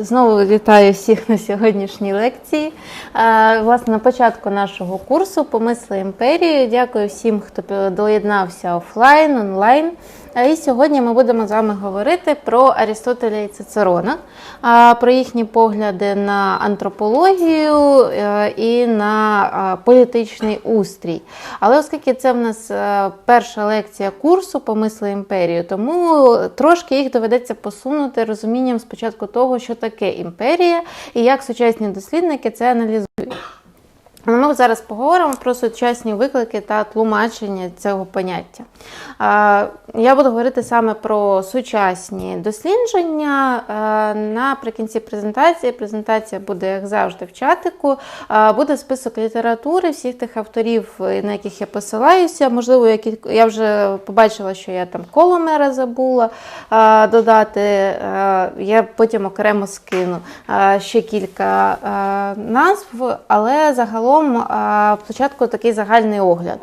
Знову вітаю всіх на сьогоднішній лекції. Власне, на початку нашого курсу Помисли імперії. Дякую всім, хто доєднався офлайн, онлайн. І сьогодні ми будемо з вами говорити про Арістотеля і Цицерона, про їхні погляди на антропологію е, і на політичний устрій. Але оскільки це в нас е, перша лекція курсу Помисли імперію, тому трошки їх доведеться посунути розумінням спочатку того, що таке імперія і як сучасні дослідники це аналізують. Ми зараз поговоримо про сучасні виклики та тлумачення цього поняття. Я буду говорити саме про сучасні дослідження. Наприкінці презентації. Презентація буде, як завжди, в чатику. Буде список літератури, всіх тих авторів, на яких я посилаюся. Можливо, я вже побачила, що я там Коломера забула додати. Я потім окремо скину ще кілька назв, але загалом а, спочатку такий загальний огляд.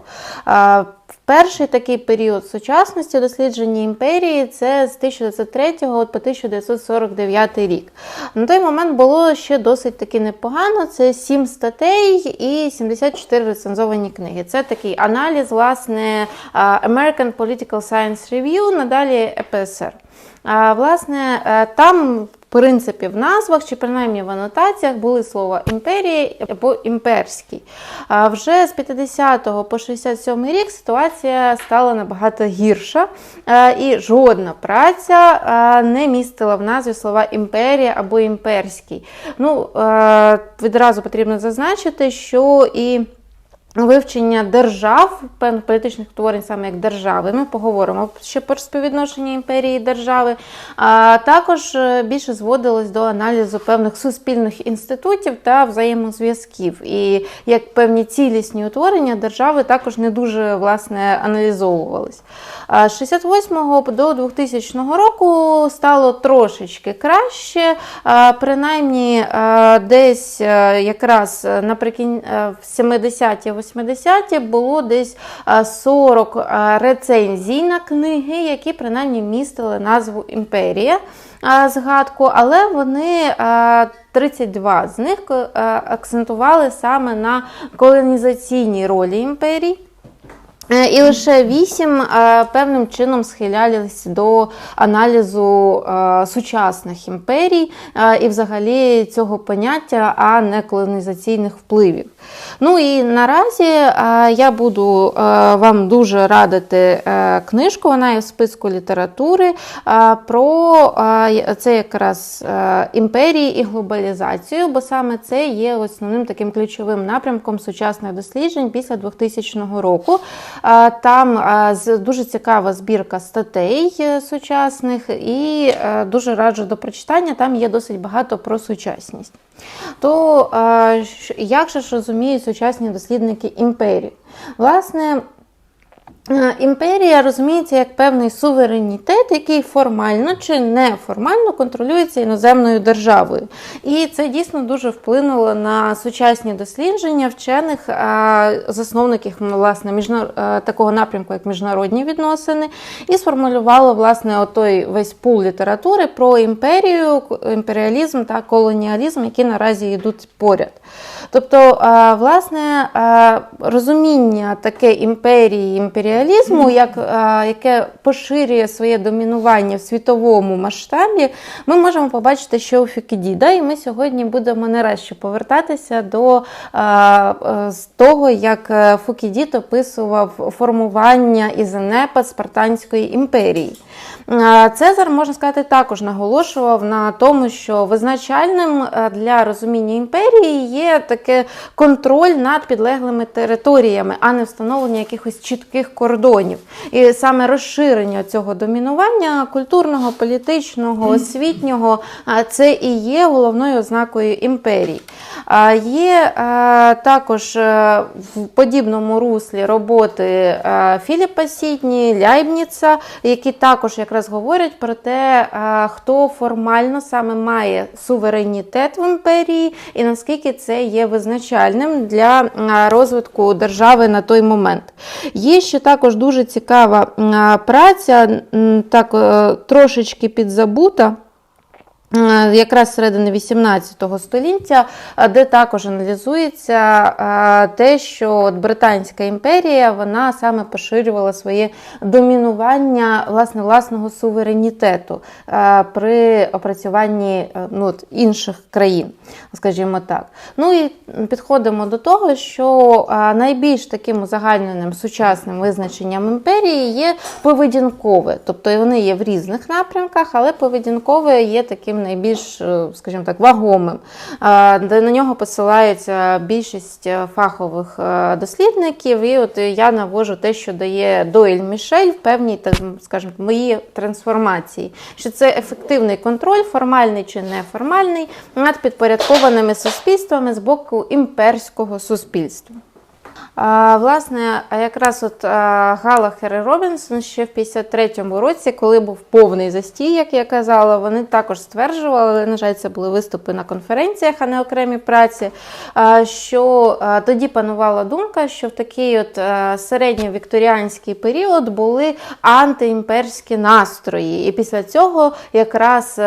Перший такий період сучасності дослідження імперії це з 1903 по 1949 рік. На той момент було ще досить таки непогано. Це 7 статей і 74 рецензовані книги. Це такий аналіз, власне, American Political Science Review, надалі ЕПСР. Власне, там, в принципі, в назвах чи принаймні в анотаціях були слова імперії або імперський. Вже з 50 по 67 рік ситуація стала набагато гірша, і жодна праця не містила в назві слова імперія або імперський. Ну, відразу потрібно зазначити, що і Вивчення держав, певних політичних творень, саме як держави, ми поговоримо ще про співвідношення імперії і держави. А також більше зводилось до аналізу певних суспільних інститутів та взаємозв'язків. І як певні цілісні утворення держави також не дуже власне аналізовувались. З 68 до 2000 року стало трошечки краще, принаймні десь якраз наприкінці 70-ті 80-ті було десь 40 рецензій на книги, які принаймні містили назву Імперія згадку, але вони 32 з них акцентували саме на колонізаційній ролі імперії. І лише вісім певним чином схилялись до аналізу сучасних імперій і взагалі цього поняття, а не колонізаційних впливів. Ну і наразі я буду вам дуже радити книжку, вона є в списку літератури про це якраз імперії і глобалізацію, бо саме це є основним таким ключовим напрямком сучасних досліджень після 2000 року. Там дуже цікава збірка статей е, сучасних і е, дуже раджу до прочитання. Там є досить багато про сучасність. То як же ж розуміють сучасні дослідники імперії? Власне, Імперія розуміється як певний суверенітет, який формально чи неформально контролюється іноземною державою. І це дійсно дуже вплинуло на сучасні дослідження вчених засновників власне, міжнар... такого напрямку, як міжнародні відносини, і сформулювало власне отой весь пул літератури про імперію, імперіалізм та колоніалізм, які наразі йдуть поряд. Тобто, власне, розуміння таке імперії, імперіалізму, як, яке поширює своє домінування в світовому масштабі, ми можемо побачити, що у Фюкідіда, і ми сьогодні будемо нарешті повертатися до з того, як Фукідід описував формування і занепад Спартанської імперії. Цезар, можна сказати, також наголошував на тому, що визначальним для розуміння імперії є таке контроль над підлеглими територіями, а не встановлення якихось чітких кордонів. І саме розширення цього домінування культурного, політичного, освітнього це і є головною ознакою імперії. Є також в подібному руслі роботи Філіпа Сідні, Ляйбніца, які також якраз говорять про те, хто формально саме має суверенітет в імперії і наскільки це є визначальним для розвитку держави на той момент. Є ще також дуже цікава праця, так трошечки підзабута. Е, Якраз середини 18 століття, е, де також аналізується е, те, що от Британська імперія вона саме поширювала своє домінування власне власного суверенітету при опрацюванні ну, от, інших країн, скажімо так. Ну і підходимо до того, що найбільш таким узагальненим сучасним визначенням імперії є поведінкове, тобто вони є в різних напрямках, але поведінкове є таким найбільш, е, скажімо так, вагомим, де на нього посилається більшість е, фахових е, дослідників. І от я навожу те, що дає Дойль Мішель в певній, скажімо, моїй трансформації, що це ефективний контроль, формальний чи неформальний, над підпорядкованими суспільствами з боку імперського суспільства. А, Власне, якраз от Галахер і Робінсон ще в 53-му році, коли був повний застій, як я казала, вони також стверджували, але, на жаль, це були виступи на конференціях, а не окремі праці. Що тоді панувала думка, що в такий от середньовікторіанський період були антиімперські настрої. І після цього якраз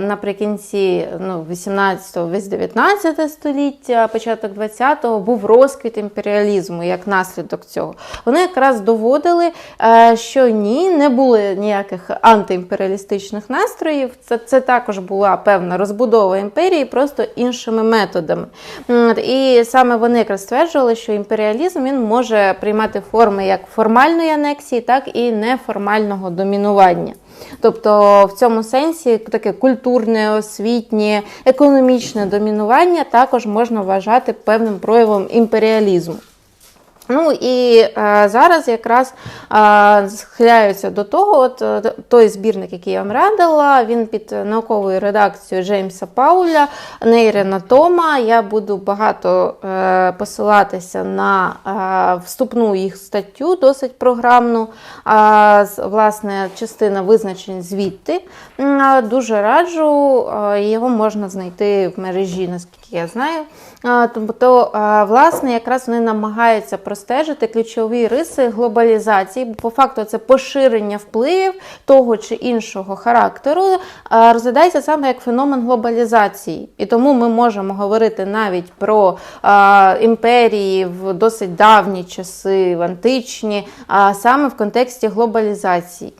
наприкінці ну, 18-го, весь 19 століття, початок 20-го був розквіт імперіалізму як наслідок цього. Вони якраз доводили, е, що ні, не було ніяких антиімперіалістичних настроїв. Це, це також була певна розбудова імперії, просто іншими методами. І саме вони якраз стверджували, що імперіалізм він може приймати форми як формальної анексії, так і неформального домінування. Тобто в цьому сенсі таке культурне, освітнє, економічне домінування також можна вважати певним проявом імперіалізму. Ну і е, зараз якраз е, схиляються до того, от е, той збірник, який я вам радила, він під науковою редакцією Джеймса Пауля, нейренатома. Я буду багато е, посилатися на е, вступну їх статтю, досить програмну. З- власне, частина визначень звідти. А, Дуже раджу, е, його можна знайти в мережі, наскільки я знаю. Тобто, власне, якраз вони намагаються простежити ключові риси глобалізації, бо по факту це поширення впливів того чи іншого характеру, розглядається саме як феномен глобалізації. І тому ми можемо говорити навіть про імперії в досить давні часи, в античні, а саме в контексті глобалізації.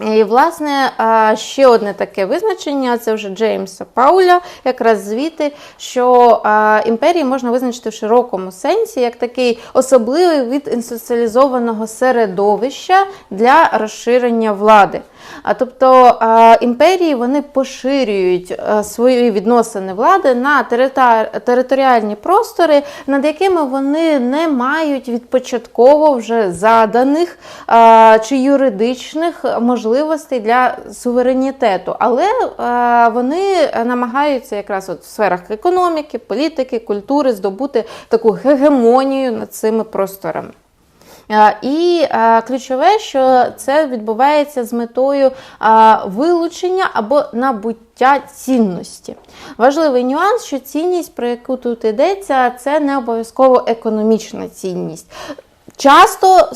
І, власне, ще одне таке визначення це вже Джеймса Пауля, якраз звідти, що імперії можна визначити в широкому сенсі як такий особливий від інсоціалізованого середовища для розширення влади. А тобто імперії вони поширюють а, свої відносини влади на територіальні простори, над якими вони не мають відпочатково вже заданих чи юридичних можливостей для суверенітету, але а, вони намагаються якраз от в сферах економіки, політики, культури здобути таку гегемонію над цими просторами. Е, І е, ключове, що це відбувається з метою е, вилучення або набуття цінності. Важливий нюанс, що цінність, про яку тут йдеться, це не обов'язково економічна цінність. Часто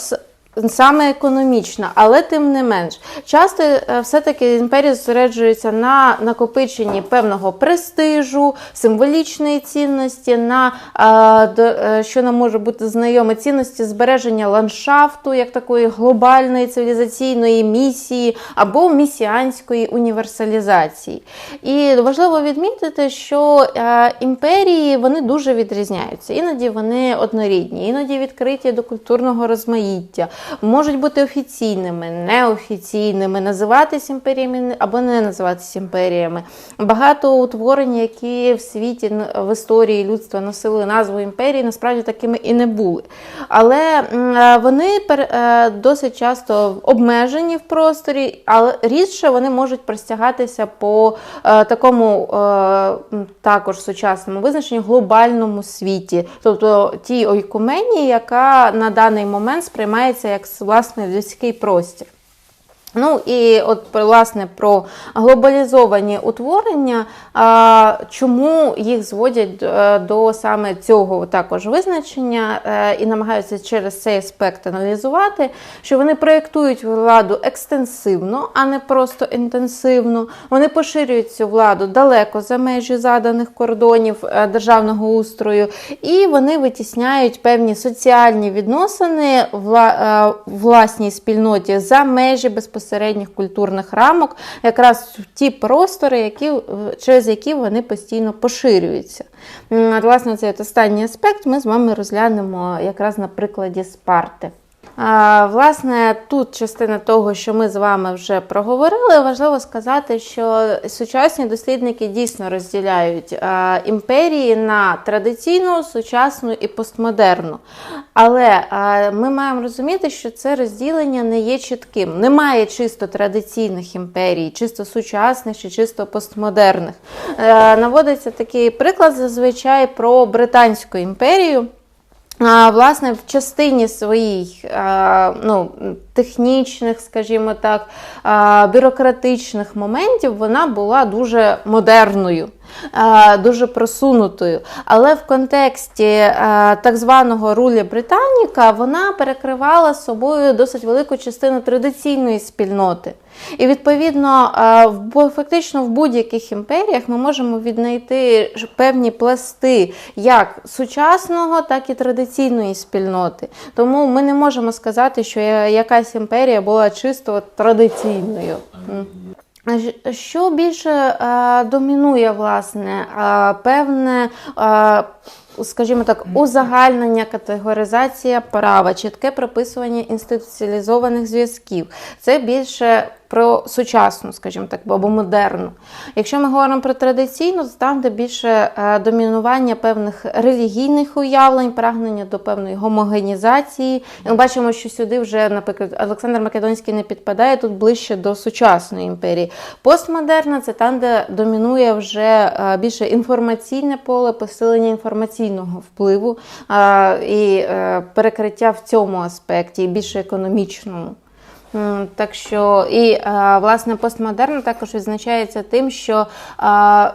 Саме економічна, але тим не менш, часто е, все-таки імперія зосереджується на накопиченні певного престижу, символічної цінності, на е, е, що нам може бути знайоме цінності збереження ландшафту як такої глобальної цивілізаційної місії або місіанської універсалізації. І важливо відмітити, що імперії вони дуже відрізняються. Іноді вони однорідні, іноді відкриті до культурного розмаїття, можуть бути офіційними, неофіційними, називатись імперіями або не називатись імперіями. Багато утворень, які в світі в історії людства носили назву імперії, насправді такими і не були. Але е, вони е, досить часто обмежені в просторі, але рідше вони можуть простягатися по е, такому також сучасному визначенню глобальному світі, тобто тій ойкуменії, яка на даний момент сприймається як власне людський простір. Ну і от власне про глобалізовані утворення, чому їх зводять е, до саме цього також визначення е, і намагаються через цей аспект аналізувати, що вони проєктують владу екстенсивно, а не просто інтенсивно. Вони поширюють цю владу далеко за межі заданих кордонів е, державного устрою, і вони витісняють певні соціальні відносини е, власній спільноті за межі безпосередніх культурних рамок, якраз ті простори, які, через які вони постійно поширюються. Власне, цей останній аспект ми з вами розглянемо якраз на прикладі Спарти. Власне, тут частина того, що ми з вами вже проговорили, важливо сказати, що сучасні дослідники дійсно розділяють імперії на традиційну, сучасну і постмодерну. Але ми маємо розуміти, що це розділення не є чітким. Немає чисто традиційних імперій, чисто сучасних чи чисто постмодерних. Е, Наводиться такий приклад зазвичай про Британську імперію. Власне, в частині своїх ну, технічних, скажімо так, бюрократичних моментів вона була дуже модерною, дуже просунутою. Але в контексті так званого рулі Британіка вона перекривала собою досить велику частину традиційної спільноти. І відповідно, фактично в будь-яких імперіях ми можемо віднайти певні пласти як сучасного, так і традиційної спільноти. Тому ми не можемо сказати, що якась імперія була чисто традиційною. Що більше домінує, власне, певне, скажімо так, узагальнення, категоризація права, чітке прописування інституціалізованих зв'язків. Це більше про сучасну, скажімо так, або модерну. Якщо ми говоримо про традиційну, то там, де більше е, домінування певних релігійних уявлень, прагнення до певної гомогенізації. І ми бачимо, що сюди вже, наприклад, Олександр Македонський не підпадає тут ближче до сучасної імперії. Постмодерна це там, де домінує вже е, більше інформаційне поле, посилення інформаційного впливу і е, перекриття в цьому аспекті, і більше економічному. Так що і е, власне постмодерн також відзначається тим, що е,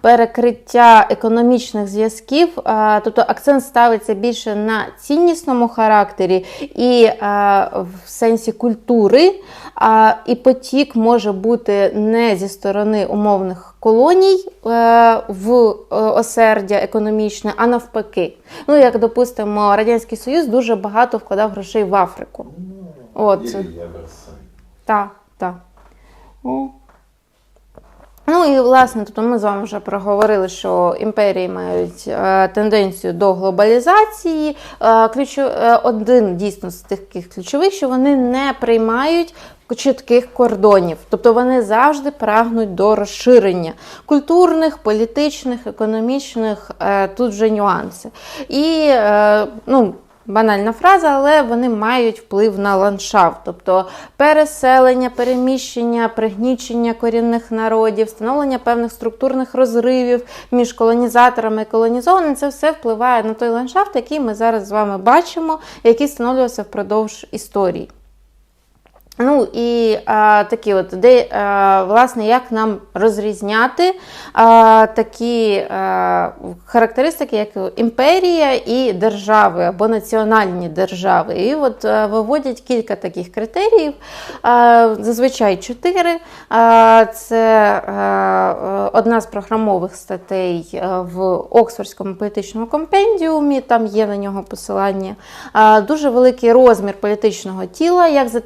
перекриття економічних зв'язків, е, тобто акцент ставиться більше на ціннісному характері і в сенсі культури, і потік може бути не зі сторони умовних колоній в осердя економічне, а навпаки. Ну, як допустимо, Радянський Союз дуже багато вкладав грошей в Африку. От. Так, так. Ну і власне, тобто ми з вами вже проговорили, що імперії мають е, тенденцію до глобалізації. Е, ключо, е, один дійсно з таких ключових, що вони не приймають чітких кордонів, тобто вони завжди прагнуть до розширення культурних, політичних, економічних, е, тут вже нюанси. І е, ну, Банальна фраза, але вони мають вплив на ландшафт, тобто переселення, переміщення, пригнічення корінних народів, встановлення певних структурних розривів між колонізаторами і колонізованими. Це все впливає на той ландшафт, який ми зараз з вами бачимо, який встановлювався впродовж історії. Ну і а, такі от, де, а, власне, як нам розрізняти а, такі а, характеристики, як імперія і держави або національні держави. І от а, виводять кілька таких критеріїв, а, зазвичай чотири. А, це а, одна з програмових статей в Оксфордському політичному компендіумі, там є на нього посилання. А, Дуже великий розмір політичного тіла, як за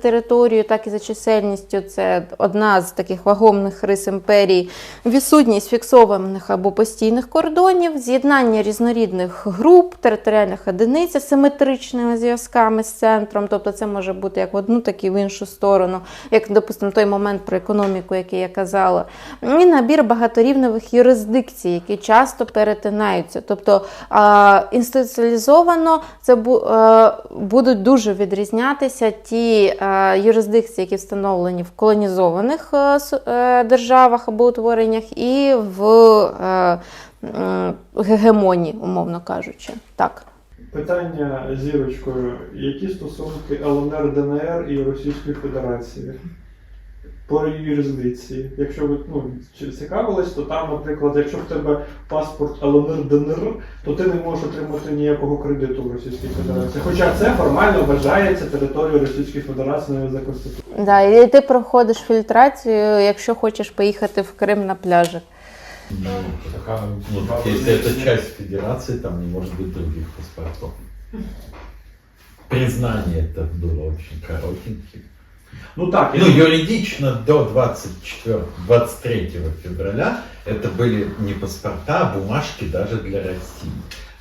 територією, так і за чисельністю. Це одна з таких вагомих рис імперії. Відсутність фіксованих або постійних кордонів, з'єднання різнорідних груп, територіальних одиниць симетричними зв'язками з центром. Тобто це може бути як в одну, так і в іншу сторону, як, допустимо, той момент про економіку, який я казала. І набір багаторівневих юрисдикцій, які часто перетинаються. Тобто інституціалізовано це е, будуть дуже відрізнятися ті е, юрисдикції, які встановлені в колонізованих е, е, державах або утвореннях, і в е, гегемонії, умовно кажучи. Так. Питання зірочкою. Які стосунки ЛНР, ДНР і Російської Федерації? по юрисдикції. Якщо ви ну, чи цікавились, то там, наприклад, якщо в тебе паспорт ЛНР ДНР, то ти не можеш отримати ніякого кредиту в Російській Федерації. Хоча це формально вважається територією Російської Федерації навіть за Конституцією. Да, і ти проходиш фільтрацію, якщо хочеш поїхати в Крим на пляжі. Ну, Така ну, так, если это часть федерации, там не может быть других паспортов. Признание это было очень коротеньким. Ну так, Ну, юридично до 24, 23 февраля это были не паспорта, а бумажки даже для России.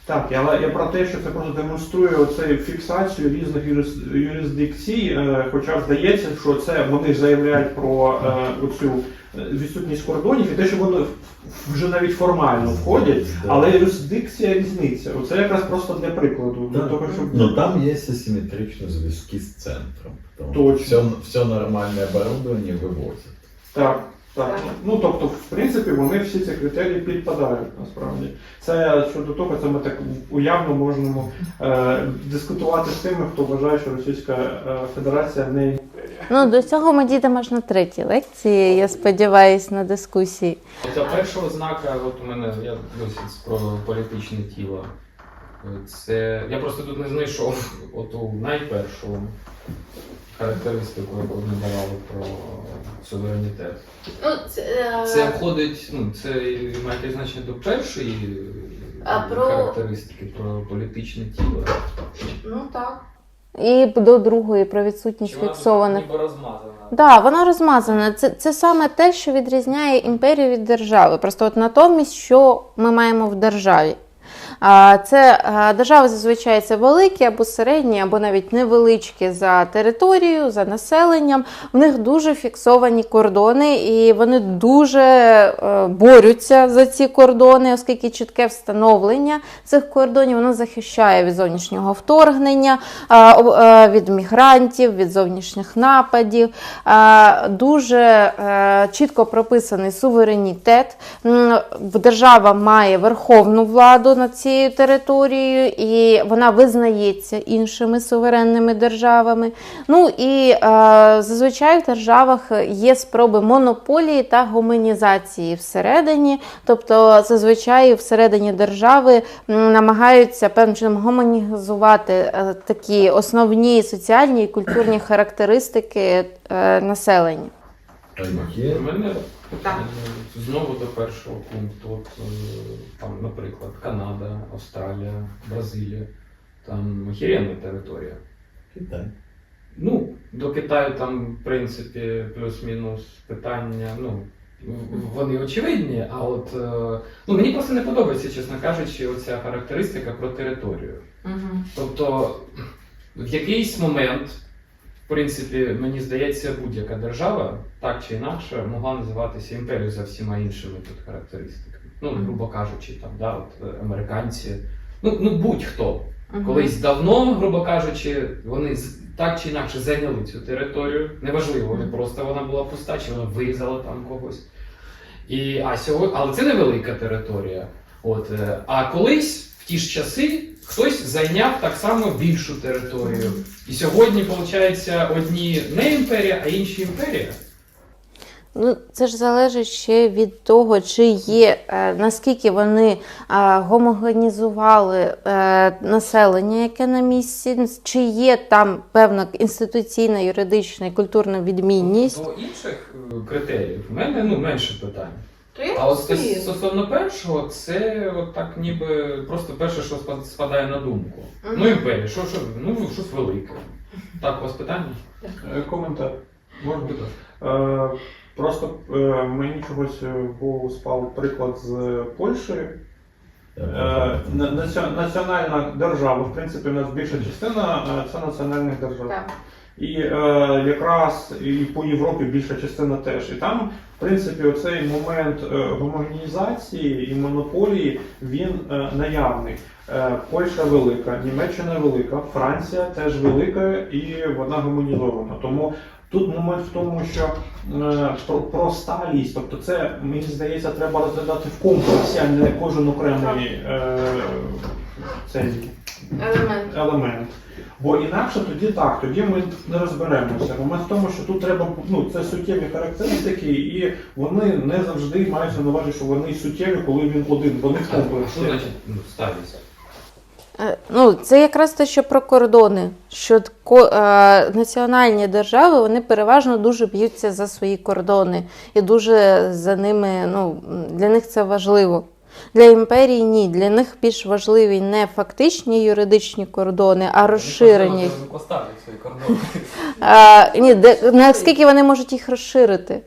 Так, але я про те, що це просто демонструє оцей фіксацію різних юрис- юрисдикцій, е, хоча здається, що це вони заявляють про е, оцю відсутність кордонів і те, що вони вже навіть формально входять, але юрисдикція різниця. Оце якраз просто для прикладу. Для того, щоб... Но там есть асимметричные звездки с центром. Точно. Все, все нормальное оборудование вывозят. Так, так. Ну тобто, в принципі, вони всі ці критерії підпадають насправді. Це щодо того, це ми так уявно можемо е, дискутувати з тими, хто вважає, що Російська е, Федерація не. Ну, до цього ми дійдемо аж на третій лекції, я сподіваюся, на дискусії. Ця перша ознака, от у мене я досить про політичне тіло. Це я просто тут не знайшов оту найпершу характеристику, яку вони давали про суверенітет. Ну, це, Це входить, ну це має якесь значення до першої А про- характеристики про політичне тіло. Ну так. І до другої про відсутність Чи вона фіксованих. ніби розмазана? Да, вона розмазана. Це, це саме те, що відрізняє імперію від держави. Просто от натомість, що ми маємо в державі. Це держави зазвичай це великі або середні, або навіть невеличкі за територією, за населенням. В них дуже фіксовані кордони, і вони дуже е, борються за ці кордони, оскільки чітке встановлення цих кордонів воно захищає від зовнішнього вторгнення, е, від мігрантів, від зовнішніх нападів. Дуже е, чітко прописаний суверенітет. Держава має верховну владу над цією територією, і вона визнається іншими суверенними державами. Ну і е, зазвичай в державах є спроби монополії та гомонізації всередині. Тобто, зазвичай всередині держави намагаються певним чином гомонізувати е, такі основні соціальні і культурні характеристики е, населення. Мене питання знову до першого пункту. От, е, там, наприклад, Канада, Австралія, Бразилія. Там охеренна територія. Китай. Ну, до Китаю там, в принципі, плюс-мінус питання. Ну, вони очевидні, а от е, ну, мені просто не подобається, чесно кажучи, оця характеристика про територію. Тобто, в якийсь момент, в принципі, мені здається, будь-яка держава, так чи інакше, могла називатися імперією за всіма іншими тут характеристиками. Ну, грубо кажучи, там, да, от, е, американці, ну, ну будь-хто. Колись давно, грубо кажучи, вони так чи інакше зайняли цю територію. Неважливо, вони просто вона була пуста, чи вона вирізала там когось. І, а сьогодні, але це невелика територія. От, е, а колись, в ті ж часи, хтось зайняв так само більшу територію. І сьогодні, виходить, одні не імперія, а інші імперія. Ну, це ж залежить ще від того, чи є е, наскільки вони е, гомогенізували е, населення, яке на місці, чи є там певна інституційна, юридична і культурна відмінність. До інших е, критеріїв в мене ну, менше питань. А от стос- стосовно першого, це от так ніби просто перше, що спадає на думку. Ну, імперія, що, що, ну, щось велике. Так, у вас питання? Е, Коментар. Може бути. Е, Просто е, мені чогось е, в голову спав приклад з Польщі. Е, на- наці- Національна держава, в принципі, у нас більша частина е, це національних держав. І е, якраз і по Європі більша частина теж. І там, в принципі, оцей момент е, гомогенізації і монополії він е, наявний. Е, Польща велика, Німеччина велика, Франція теж велика і вона гомонізована. Тому тут момент в тому, що е, про, про сталість, тобто це мені здається, треба розглядати в комплексі, а не кожен окремий е, цей Елемент. елемент. Бо інакше тоді так, тоді ми не розберемося. Момент в тому, що тут треба ну це суттєві характеристики, і вони не завжди мають на увазі, що вони суттєві, коли він один. Вони в комплексі. значить ну, статість? Е, Ну, це якраз те, що про кордони. Що е, національні держави вони переважно дуже б'ються за свої кордони і дуже за ними, ну, для них це важливо. Для імперії ні. Для них більш важливі не фактичні юридичні кордони, а розширені. Поставлять свої кордони. Наскільки вони можуть їх розширити?